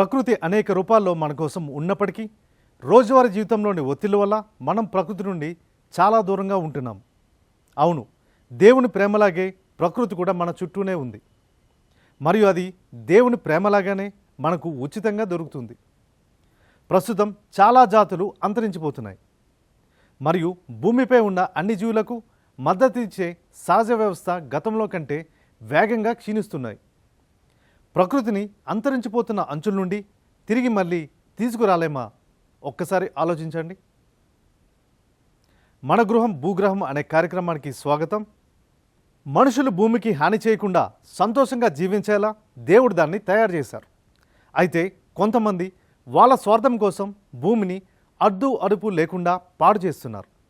ప్రకృతి అనేక రూపాల్లో మన కోసం ఉన్నప్పటికీ రోజువారీ జీవితంలోని ఒత్తిళ్ళ వల్ల మనం ప్రకృతి నుండి చాలా దూరంగా ఉంటున్నాం. అవును దేవుని ప్రేమలాగే ప్రకృతి కూడా మన చుట్టూనే ఉంది. మరియు అది దేవుని ప్రేమలాగానే మనకు ఉచితంగా దొరుకుతుంది. ప్రస్తుతం చాలా జాతులు అంతరించిపోతున్నాయి. మరియు భూమిపై ఉన్న అన్ని జీవులకు మద్దతు ఇచ్చే సహజ వ్యవస్థ గతంలో కంటే వేగంగా క్షీణిస్తున్నాయి. ప్రకృతిని అంతరించిపోతున్న అంచుల నుండి తిరిగి మళ్ళీ తీసుకురాలేమా? ఒక్కసారి ఆలోచించండి. మన గృహం భూగ్రహం అనే కార్యక్రమానికి స్వాగతం. మనుషులు భూమికి హాని చేయకుండా సంతోషంగా జీవించేలా దేవుడు దాన్ని తయారు చేశారు. అయితే కొంతమంది వాళ్ళ స్వార్థం కోసం భూమిని అడ్డు అడుపు లేకుండా పాడు చేస్తున్నారు.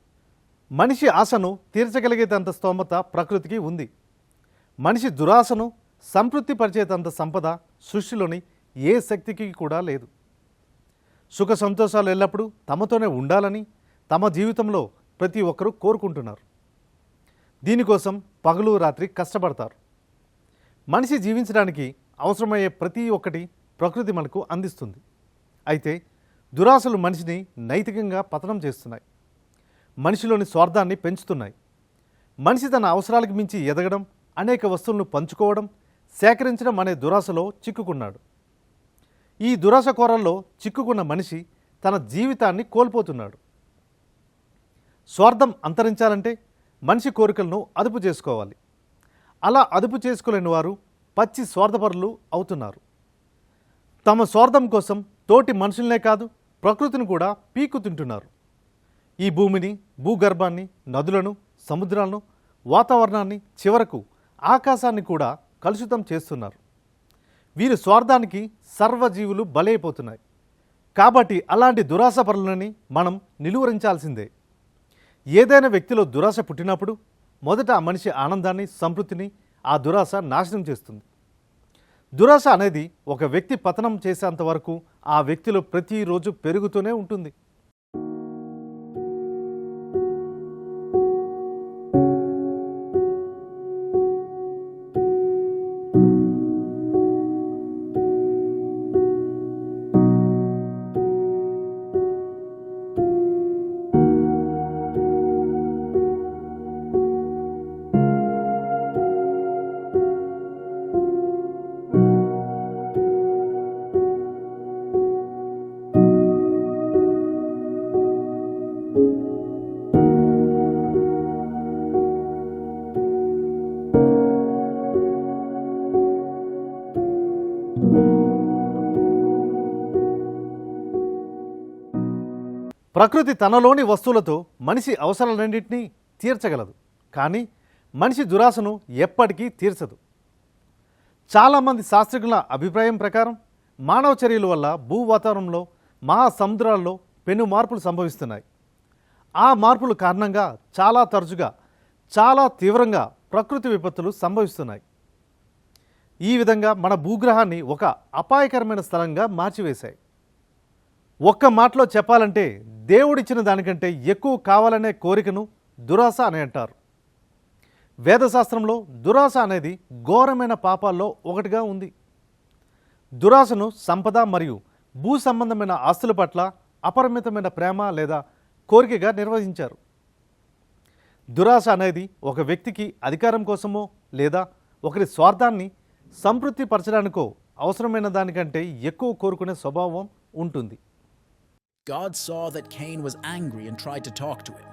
మనిషి ఆశను తీర్చగలిగేదంత స్తోమత ప్రకృతికి ఉంది. మనిషి దురాశను సంతృప్తి పరిచేతంత సంపద సృష్టిలోని ఏ శక్తికి కూడా లేదు. సుఖ సంతోషాలు ఎల్లప్పుడూ తమతోనే ఉండాలని తమ జీవితంలో ప్రతి ఒక్కరూ కోరుకుంటున్నారు. దీనికోసం పగలు రాత్రి కష్టపడతారు. మనిషి జీవించడానికి అవసరమయ్యే ప్రతి ఒక్కటి ప్రకృతి మనకు అందిస్తుంది. అయితే దురాశలు మనిషిని నైతికంగా పతనం చేస్తున్నాయి. మనిషిలోని స్వార్థాన్ని పెంచుతున్నాయి. మనిషి తన అవసరాలకు మించి ఎదగడం అనేక వస్తువులను పంచుకోవడం సేకరించడం అనే దురాశలో చిక్కుకున్నాడు. ఈ దురాశ కోరల్లో చిక్కుకున్న మనిషి తన జీవితాన్ని కోల్పోతున్నాడు. స్వార్థం అంతరించాలంటే మనిషి కోరికలను అదుపు చేసుకోవాలి. అలా అదుపు చేసుకోలేని వారు పచ్చి స్వార్థపరులు అవుతున్నారు. తమ స్వార్థం కోసం తోటి మనుషులనే కాదు ప్రకృతిని కూడా పీకు తింటున్నారు ఈ భూమిని భూగర్భాన్ని నదులను సముద్రాలను వాతావరణాన్ని చివరకు ఆకాశాన్ని కూడా కలుషితం చేస్తున్నారు. వీరి స్వార్థానికి సర్వజీవులు బలైపోతున్నాయి. కాబట్టి అలాంటి దురాశ పరులని మనం నిలువరించాల్సిందే. ఏదైనా వ్యక్తిలో దురాశ పుట్టినప్పుడు మొదట ఆ మనిషి ఆనందాన్ని సంతృప్తిని ఆ దురాశ నాశనం చేస్తుంది. దురాశ అనేది ఒక వ్యక్తి పతనం చేసేంత వరకు ఆ వ్యక్తిలో ప్రతిరోజు పెరుగుతూనే ఉంటుంది. ప్రకృతి తనలోని వస్తువులతో మనిషి అవసరాలన్నింటినీ తీర్చగలదు. కానీ మనిషి దురాశను ఎప్పటికీ తీర్చదు. చాలామంది శాస్త్రజ్ఞుల అభిప్రాయం ప్రకారం మానవ చర్యల వల్ల భూ వాతావరణంలో మహాసముద్రాల్లో పెను మార్పులు సంభవిస్తున్నాయి. ఆ మార్పుల కారణంగా చాలా తరచుగా చాలా తీవ్రంగా ప్రకృతి విపత్తులు సంభవిస్తున్నాయి. ఈ విధంగా మన భూగ్రహాన్ని ఒక అపాయకరమైన స్థలంగా మార్చివేశాయి. ఒక్క మాటలో చెప్పాలంటే దేవుడిచ్చిన దానికంటే ఎక్కువ కావాలనే కోరికను దురాశ అని అంటారు. వేదశాస్త్రంలో దురాశ అనేది ఘోరమైన పాపాల్లో ఒకటిగా ఉంది. దురాశను సంపద మరియు భూ సంబంధమైన ఆస్తుల పట్ల అపరిమితమైన ప్రేమ లేదా కోరికగా నిర్వహించారు. దురాశ అనేది ఒక వ్యక్తికి అధికారం కోసమో లేదా ఒకరి స్వార్థాన్ని సంతృప్తిపరచడానికో అవసరమైన దానికంటే ఎక్కువ కోరుకునే స్వభావం ఉంటుంది. God saw that Cain was angry and tried to talk to him.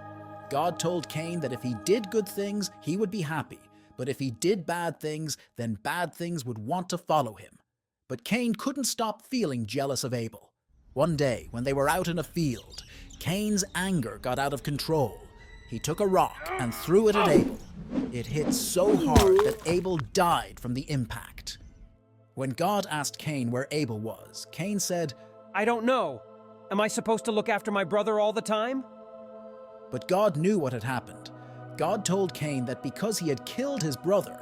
God told Cain that if he did good things, he would be happy, but if he did bad things, then bad things would want to follow him. But Cain couldn't stop feeling jealous of Abel. One day, when they were out in a field, Cain's anger got out of control. He took a rock and threw it at Abel. It hit so hard that Abel died from the impact. When God asked Cain where Abel was, Cain said, I don't know. Am I supposed to look after my brother all the time? But God knew what had happened. God told Cain that because he had killed his brother,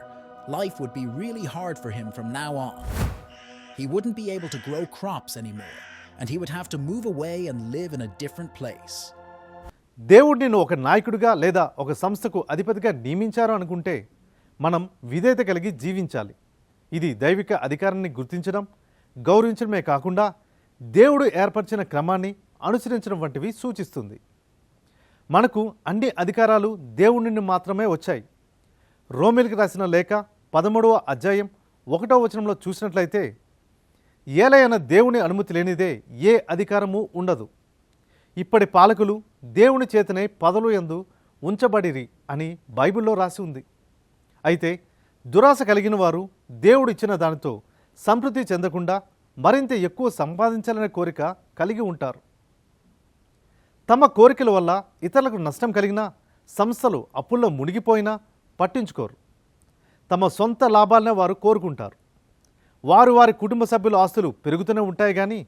life would be really hard for him from now on. He wouldn't be able to grow crops anymore, and he would have to move away and live in a different place. దేవుడు నిన్ను ఒక నాయకుడిగా లేదా ఒక సంస్థకు అధిపతిగా నియమించారు అనుకుంటే మనం విధేయత కలిగి జీవించాలి ఇది దైవిక అధికారాన్ని గుర్తించడం గౌరవించడమే కాకుండా దేవుడు ఏర్పరిచిన క్రమాన్ని అనుసరించడం వంటివి సూచిస్తుంది. మనకు అన్ని అధికారాలు దేవుడి నుండి మాత్రమే వచ్చాయి. రోమిల్కి రాసిన లేఖ పదమూడవ అధ్యాయం ఒకటో వచనంలో చూసినట్లయితే ఏలైన దేవుని అనుమతి లేనిదే ఏ అధికారము ఉండదు. ఇప్పటి పాలకులు దేవుని చేతనే పదలు ఎందు ఉంచబడిరి అని బైబిల్లో రాసి ఉంది. అయితే దురాశ కలిగిన వారు దేవుడిచ్చిన దానితో సంతృప్తి చెందకుండా మరింత ఎక్కువ సంపాదించాలనే కోరిక కలిగి ఉంటారు. తమ కోరికల వల్ల ఇతరులకు నష్టం కలిగినా సంస్థలు అప్పుల్లో మునిగిపోయినా పట్టించుకోరు. తమ సొంత లాభాలనే వారు కోరుకుంటారు. వారు వారి కుటుంబ సభ్యుల ఆస్తులు పెరుగుతూనే ఉంటాయి కానీ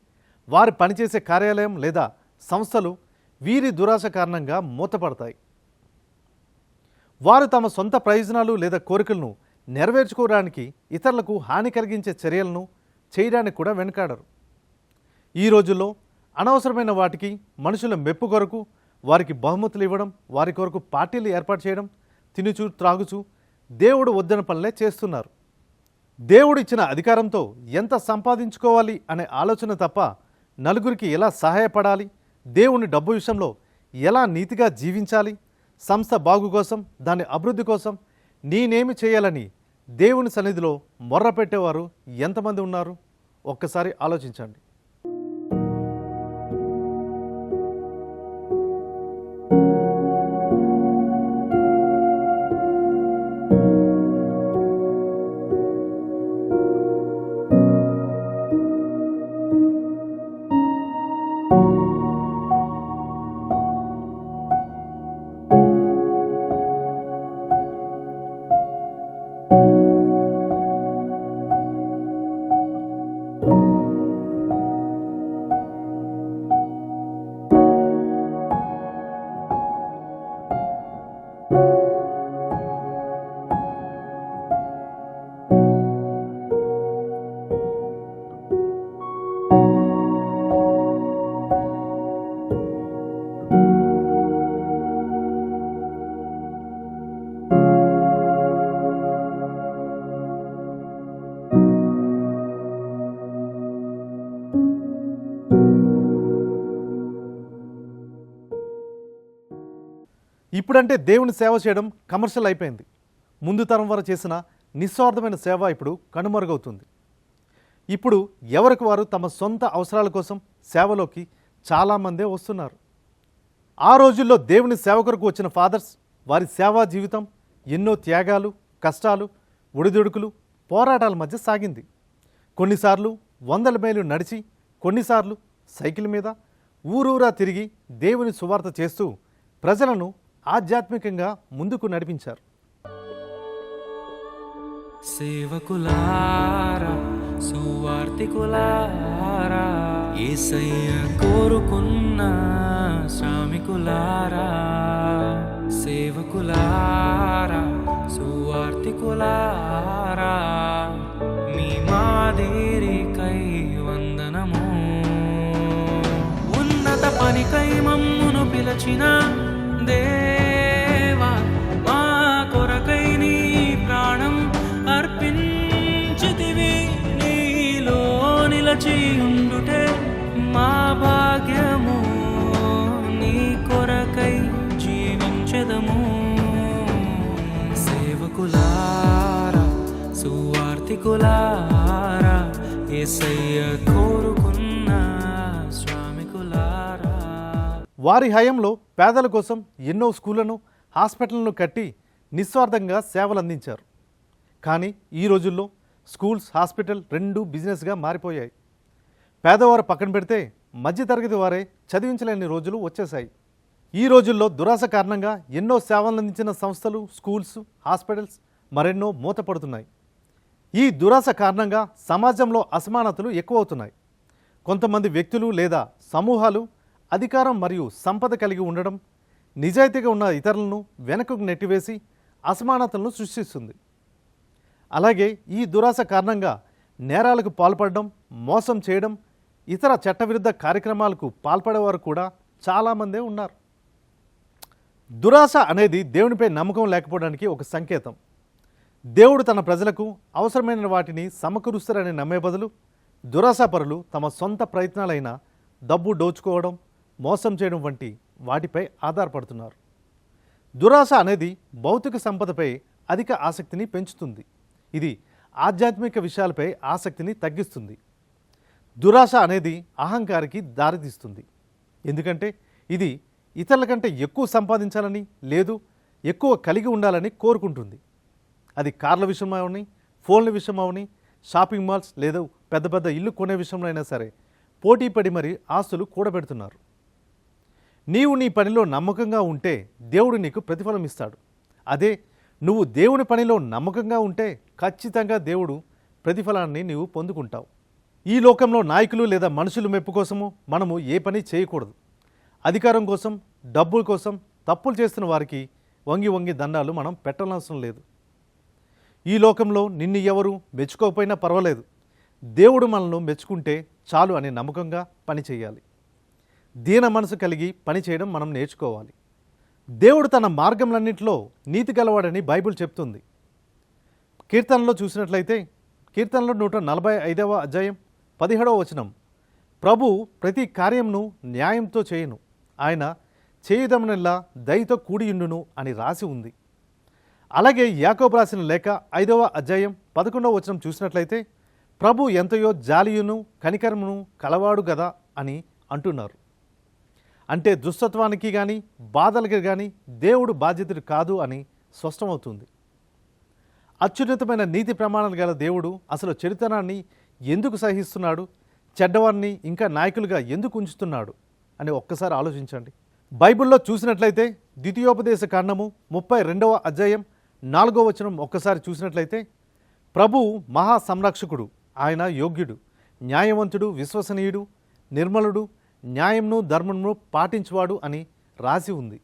వారు పనిచేసే కార్యాలయం లేదా సంస్థలు వీరి దురాశ కారణంగా మూతపడతాయి. వారు తమ సొంత ప్రయోజనాలు లేదా కోరికలను నెరవేర్చుకోవడానికి ఇతరులకు హాని కలిగించే చర్యలను చేయడానికి కూడా వెనకాడరు. ఈ రోజుల్లో అనవసరమైన వాటికి మనుషుల మెప్పు కొరకు వారికి బహుమతులు ఇవ్వడం వారి కొరకు పార్టీలు ఏర్పాటు చేయడం తినుచు త్రాగుచు దేవుడు వద్దన పనులే చేస్తున్నారు. దేవుడు ఇచ్చిన అధికారంతో ఎంత సంపాదించుకోవాలి అనే ఆలోచన తప్ప నలుగురికి ఎలా సహాయపడాలి దేవుని డబ్బు విషయంలో ఎలా నీతిగా జీవించాలి సంస్థ బాగు కోసం దాని అభివృద్ధి కోసం నేనేమి చేయాలని దేవుని సన్నిధిలో మొర్ర పెట్టేవారు ఎంతమంది ఉన్నారు? ఒక్కసారి ఆలోచించండి. ఇప్పుడంటే దేవుని సేవ చేయడం కమర్షియల్ అయిపోయింది. ముందు తరం వారు చేసిన నిస్వార్థమైన సేవ ఇప్పుడు కనుమరుగవుతుంది. ఇప్పుడు ఎవరికి వారు తమ సొంత అవసరాల కోసం సేవలోకి చాలామందే వస్తున్నారు. ఆ రోజుల్లో దేవుని సేవ కొరకు వచ్చిన ఫాదర్స్ వారి సేవా జీవితం ఎన్నో త్యాగాలు కష్టాలు ఒడిదుడుకులు పోరాటాల మధ్య సాగింది. కొన్నిసార్లు వందల మైలు నడిచి కొన్నిసార్లు సైకిల్ మీద ఊరూరా తిరిగి దేవుని సువార్త చేస్తూ ప్రజలను ఆధ్యాత్మికంగా ముందుకు నడిపించారు. సేవకులారా సువార్తికులారా ఏసయ్య కోరుకున్న శ్రామికులారా సేవకులారా సువార్తికులారా మీ మాదేరికై వందనము. ఉన్నత పనికై మమ్మును పిలచిన దే నిలచి ఉండుటే మా భాగ్యము నీ కొరకై జీవించదము. సేవకులారా సువార్తికులారా ఏసయ్య కోరుకున్న స్వామికులారా వారి హయంలో పేదల కోసం ఎన్నో స్కూళ్ళను హాస్పిటల్ను కట్టి నిస్వార్థంగా సేవలు అందించారు కానీ ఈ రోజుల్లో స్కూల్స్ హాస్పిటల్ రెండు బిజినెస్గా మారిపోయాయి. పేదవారు పక్కన పెడితే మధ్యతరగతి వారే చదివించలేని రోజులు వచ్చేశాయి. ఈ రోజుల్లో దురాశ కారణంగా ఎన్నో సేవలు అందించిన సంస్థలు స్కూల్స్ హాస్పిటల్స్ మరెన్నో మూతపడుతున్నాయి. ఈ దురాశ కారణంగా సమాజంలో అసమానతలు ఎక్కువవుతున్నాయి. కొంతమంది వ్యక్తులు లేదా సమూహాలు అధికారం మరియు సంపద కలిగి ఉండడం నిజాయితీగా ఉన్న ఇతరులను వెనకకు నెట్టివేసి అసమానతలను సృష్టిస్తుంది. అలాగే ఈ దురాశ కారణంగా నేరాలకు పాల్పడడం మోసం చేయడం ఇతర చట్టవిరుద్ధ కార్యక్రమాలకు పాల్పడేవారు కూడా చాలామందే ఉన్నారు. దురాశ అనేది దేవునిపై నమ్మకం లేకపోవడానికి ఒక సంకేతం. దేవుడు తన ప్రజలకు అవసరమైన వాటిని సమకూరుస్తారని నమ్మే బదులు దురాశపరులు తమ సొంత ప్రయత్నాలైన డబ్బు దోచుకోవడం మోసం చేయడం వంటి వాటిపై ఆధారపడుతున్నారు. దురాశ అనేది భౌతిక సంపదపై అధిక ఆసక్తిని పెంచుతుంది. ఇది ఆధ్యాత్మిక విషయాలపై ఆసక్తిని తగ్గిస్తుంది. దురాశ అనేది అహంకారికి దారితీస్తుంది. ఎందుకంటే ఇది ఇతరుల కంటే ఎక్కువ సంపాదించాలని లేదు ఎక్కువ కలిగి ఉండాలని కోరుకుంటుంది. అది కార్ల విషయం అవని ఫోన్ల విషయం అవని షాపింగ్ మాల్స్ లేదా పెద్ద పెద్ద ఇల్లు కొనే విషయంలో అయినా సరే పోటీ పడి మరి ఆస్తులు కూడబెడుతున్నారు. నీవు నీ పనిలో నమ్మకంగా ఉంటే దేవుడు నీకు ప్రతిఫలం ఇస్తాడు. అదే నువ్వు దేవుని పనిలో నమ్మకంగా ఉంటే ఖచ్చితంగా దేవుడు ప్రతిఫలాన్ని నీవు పొందుకుంటావు. ఈ లోకంలో నాయకులు లేదా మనుషులు మెప్పు కోసము మనము ఏ పని చేయకూడదు. అధికారం కోసం డబ్బుల కోసం తప్పులు చేస్తున్న వారికి వంగి వంగి దండాలు మనం పెట్టనవసరం లేదు. ఈ లోకంలో నిన్ను ఎవరు మెచ్చుకోకపోయినా పర్వాలేదు. దేవుడు మనల్ని మెచ్చుకుంటే చాలు అనే నమ్మకంగా పని చేయాలి. దీన మనసు కలిగి పని చేయడం మనం నేర్చుకోవాలి. దేవుడు తన మార్గంలన్నింటిలో నీతి గలవాడని బైబిల్ చెప్తుంది. కీర్తనలో చూసినట్లయితే కీర్తనలో నూట నలభై ఐదవ అధ్యాయం పదిహేడవ వచనం. ప్రభు ప్రతి కార్యంను న్యాయంతో చేయను. ఆయన చేయదమనల్లా దయతో కూడియుండును అని రాసి ఉంది. అలాగే యాకోబ్ రాసిన లేఖ ఐదవ అధ్యాయం పదకొండవ వచనం చూసినట్లయితే ప్రభు ఎంతయో జాలియును కనికరమును కలవాడు గదా అని అంటున్నారు. అంటే దుస్తత్వానికి కానీ బాధలకి కానీ దేవుడు బాధ్యతుడు కాదు అని స్పష్టమవుతుంది. అత్యున్నతమైన నీతి ప్రమాణాలు గల దేవుడు అసలు చరిత్రాన్ని ఎందుకు సహిస్తున్నాడు? చెడ్డవారిని ఇంకా నాయకులుగా ఎందుకు ఉంచుతున్నాడు? అని ఒక్కసారి ఆలోచించండి. బైబిల్లో చూసినట్లయితే ద్వితీయోపదేశ కాండము ముప్పై రెండవ అధ్యాయం నాలుగో వచనం ఒక్కసారి చూసినట్లయితే ప్రభు మహా సంరక్షకుడు ఆయన యోగ్యుడు న్యాయవంతుడు విశ్వసనీయుడు నిర్మలుడు న్యాయంను ధర్మంను పాటించువాడు అని రాసి ఉంది.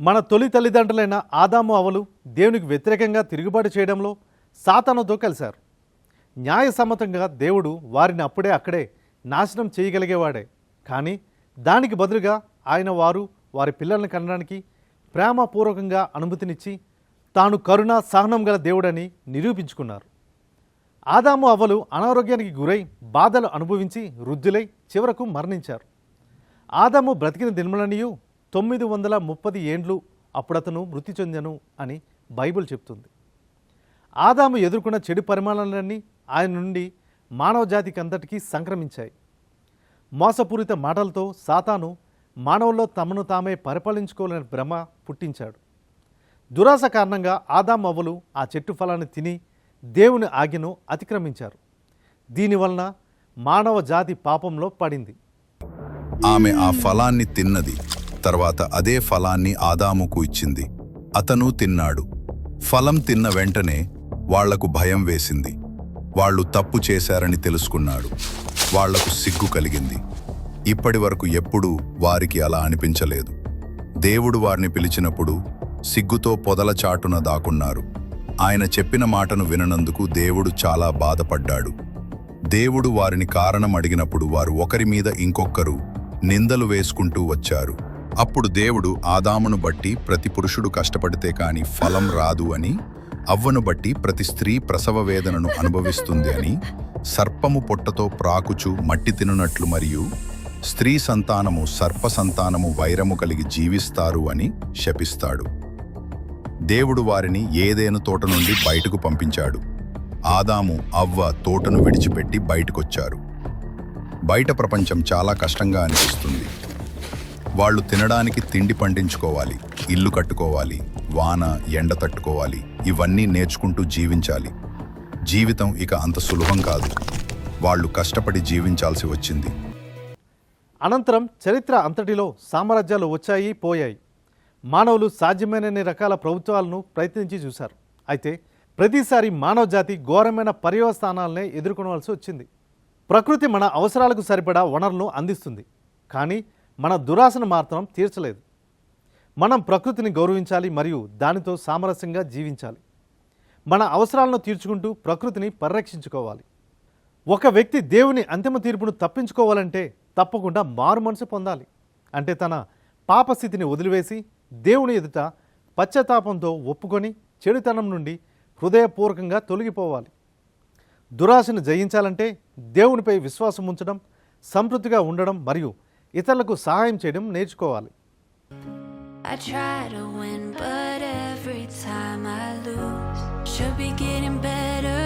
మన తొలి తల్లిదండ్రులైన ఆదాము అవలు దేవునికి వ్యతిరేకంగా తిరుగుబాటు చేయడంలో సాతానుతో కలిశారు. న్యాయసమ్మతంగా దేవుడు వారిని అప్పుడే అక్కడే నాశనం చేయగలిగేవాడే. కానీ దానికి బదులుగా ఆయన వారు వారి పిల్లల్ని కనడానికి ప్రేమపూర్వకంగా అనుమతినిచ్చి తాను కరుణ సహనం గల దేవుడని నిరూపించుకున్నారు. ఆదాము అవ్వలు అనారోగ్యానికి గురై బాధలు అనుభవించి వృద్ధులై చివరకు మరణించారు. ఆదాము బ్రతికిన దినములనియు తొమ్మిది వందల ముప్పది ఏండ్లు అప్పుడతను మృతి చెందెను అని బైబిల్ చెప్తుంది. ఆదాము ఎదుర్కొన్న చెడు పరిమాణాలన్నీ ఆయన నుండి మానవ జాతికి అంతటికీ సంక్రమించాయి. మోసపూరిత మాటలతో సాతాను మానవుల్లో తమను తామే పరిపాలించుకోలేని భ్రమ పుట్టించాడు. దురాశ కారణంగా ఆదాం అవ్వలు ఆ చెట్టు ఫలాన్ని తిని దేవుని ఆజ్ఞను అతిక్రమించారు. దీనివలన మానవ జాతి పాపంలో పడింది. ఆమె ఆ ఫలాన్ని తిన్నది తర్వాత అదే ఫలాన్ని ఆదాముకు ఇచ్చింది. అతను తిన్నాడు. ఫలం తిన్న వెంటనే వాళ్ళకు భయం వేసింది. వాళ్ళు తప్పు చేశారని తెలుసుకున్నాడు. వాళ్ళకు సిగ్గు కలిగింది. ఇప్పటి వరకు ఎప్పుడూ వారికి అలా అనిపించలేదు. దేవుడు వారిని పిలిచినప్పుడు సిగ్గుతో పొదల చాటున దాకున్నారు ఆయన చెప్పిన మాటను విననందుకు దేవుడు చాలా బాధపడ్డాడు. దేవుడు వారిని కారణం అడిగినప్పుడు వారు ఒకరి మీద ఇంకొకరు నిందలు వేసుకుంటూ వచ్చారు. అప్పుడు దేవుడు ఆదామును బట్టి ప్రతి పురుషుడు కష్టపడితే కాని ఫలం రాదు అని అవ్వను బట్టి ప్రతి స్త్రీ ప్రసవ వేదనను అనుభవిస్తుంది అని సర్పము పొట్టతో ప్రాకుచు మట్టి తినునట్లు మరియు స్త్రీ సంతానము సర్ప సంతానము వైరము కలిగి జీవిస్తారు అని శపిస్తాడు. దేవుడు వారిని ఏదేను తోట నుండి బయటకు పంపించాడు. ఆదాము అవ్వ తోటను విడిచిపెట్టి బయటకొచ్చారు. బయట ప్రపంచం చాలా కష్టంగా అనిపిస్తుంది. వాళ్ళు తినడానికి తిండి పండించుకోవాలి ఇల్లు కట్టుకోవాలి వాన ఎండ తట్టుకోవాలి ఇవన్నీ నేర్చుకుంటూ జీవించాలి. జీవితం ఇక అంత సులభం కాదు. వాళ్ళు కష్టపడి జీవించాల్సి వచ్చింది. అనంతరం చరిత్ర అంతటిలో సామ్రాజ్యాలు వచ్చాయి పోయాయి. మానవులు సాధ్యమైనన్ని రకాల ప్రభుత్వాలను ప్రయత్నించి చూశారు. అయితే ప్రతిసారి మానవ జాతి ఘోరమైన పర్యవస్థానాలనే ఎదుర్కొనవలసి వచ్చింది. ప్రకృతి మన అవసరాలకు సరిపడా వనరులను అందిస్తుంది. కానీ మన దురాశను మాత్రం తీర్చలేదు. మనం ప్రకృతిని గౌరవించాలి మరియు దానితో సామరస్యంగా జీవించాలి. మన అవసరాలను తీర్చుకుంటూ ప్రకృతిని పరిరక్షించుకోవాలి. ఒక వ్యక్తి దేవుని అంతిమ తీర్పును తప్పించుకోవాలంటే తప్పకుండా మారు మనసు పొందాలి. అంటే తన పాపస్థితిని వదిలివేసి దేవుని ఎదుట పశ్చాత్తాపంతో ఒప్పుకొని చెడుతనం నుండి హృదయపూర్వకంగా తొలగిపోవాలి. దురాశను జయించాలంటే దేవునిపై విశ్వాసం ఉంచడం సంతృప్తిగా ఉండడం మరియు ఇతరులకు సహాయం చేయడం నేర్చుకోవాలి I try to win, but every time I lose. Should be getting better.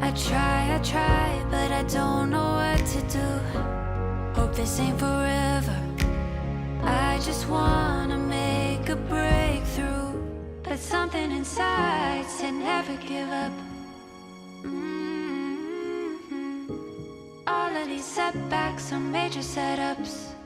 I try, I try, but I don't know what to do. Hope this ain't forever. I just wanna make a breakthrough. But something inside said never give up. Mhm. All of these setbacks are major setups.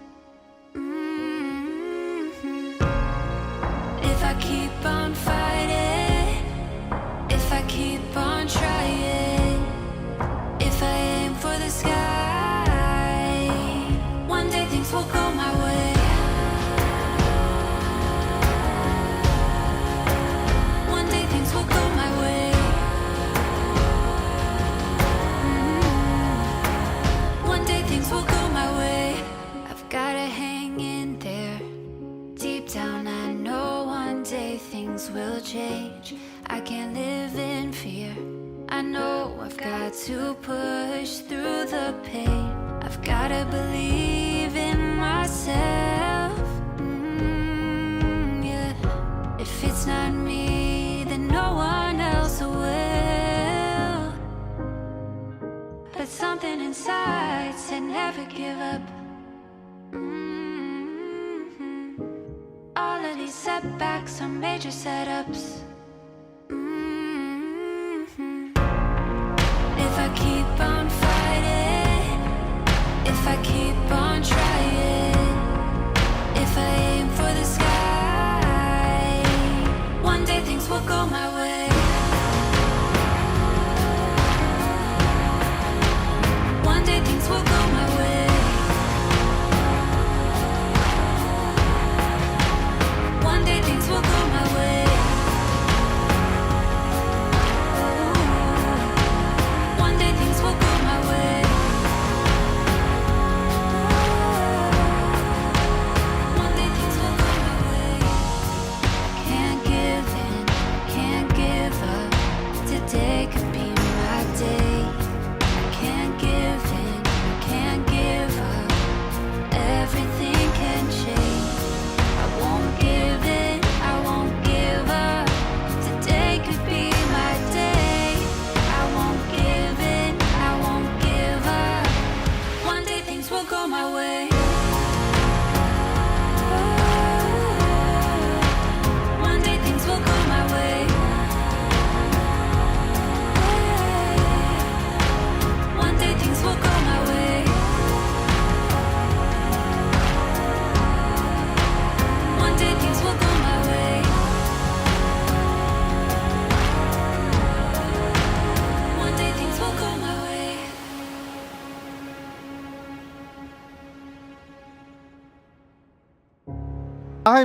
Will change. I can't live in fear. I know I've got to push through the pain. I've gotta believe in myself. Mm, yeah. If it's not me, then no one else will. But something inside said never give up. These setbacks are major setups. Mhm. If I keep on fighting, if I keep on trying, if I aim for the sky, one day things will go my way.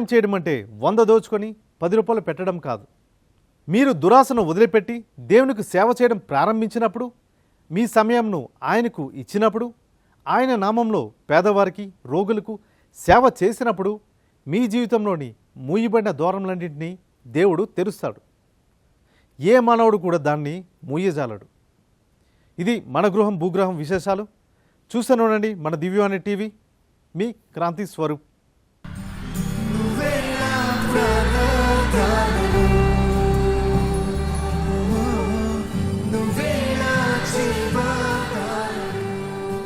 సహాయం చేయడం అంటే వంద దోచుకొని పది రూపాయలు పెట్టడం కాదు. మీరు దురాశను వదిలిపెట్టి దేవునికి సేవ చేయడం ప్రారంభించినప్పుడు మీ సమయంను ఆయనకు ఇచ్చినప్పుడు ఆయన నామంలో పేదవారికి రోగులకు సేవ చేసినప్పుడు మీ జీవితంలోని మూయబడిన దూరంలన్నింటినీ దేవుడు తెరుస్తాడు. ఏ మానవుడు కూడా దాన్ని మూయజాలడు. ఇది మన గృహం భూగ్రహం విశేషాలు. చూస్తూనే ఉండండి మన దివ్యవాణి టీవీ. మీ క్రాంతి స్వరూప్.